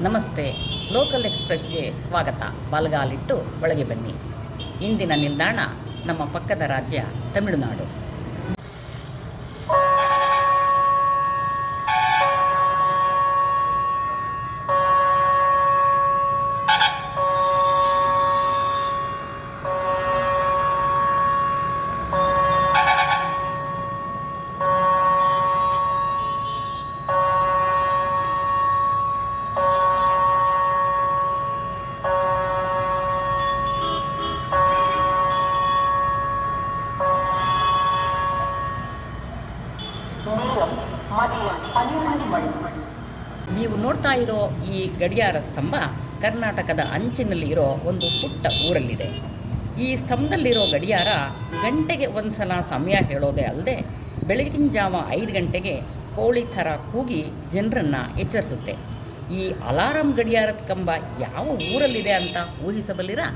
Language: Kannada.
ನಮಸ್ತೆ. ಲೋಕಲ್ ಎಕ್ಸ್ಪ್ರೆಸ್ಗೆ ಸ್ವಾಗತ. ಬಲಗಾಲಿಟ್ಟು ಒಳಗೆ ಬನ್ನಿ. ಇಂದಿನ ನಿಲ್ದಾಣ ನಮ್ಮ ಪಕ್ಕದ ರಾಜ್ಯ ತಮಿಳುನಾಡು. ನೀವು ನೋಡ್ತಾ ಇರೋ ಈ ಗಡಿಯಾರ ಸ್ತಂಭ ಕರ್ನಾಟಕದ ಅಂಚಿನಲ್ಲಿ ಇರೋ ಒಂದು ಪುಟ್ಟ ಊರಲ್ಲಿದೆ. ಈ ಸ್ತಂಭದಲ್ಲಿರೋ ಗಡಿಯಾರ ಗಂಟೆಗೆ ಒಂದು ಸಲ ಸಮಯ ಹೇಳೋದೇ ಅಲ್ಲದೆ ಬೆಳಗಿನ ಜಾವ ಐದು ಗಂಟೆಗೆ ಕೋಳಿ ಥರ ಕೂಗಿ ಜನರನ್ನು ಎಚ್ಚರಿಸುತ್ತೆ. ಈ ಅಲಾರಂ ಗಡಿಯಾರದ ಕಂಬ ಯಾವ ಊರಲ್ಲಿದೆ ಅಂತ ಊಹಿಸಬಲ್ಲಿರಾ?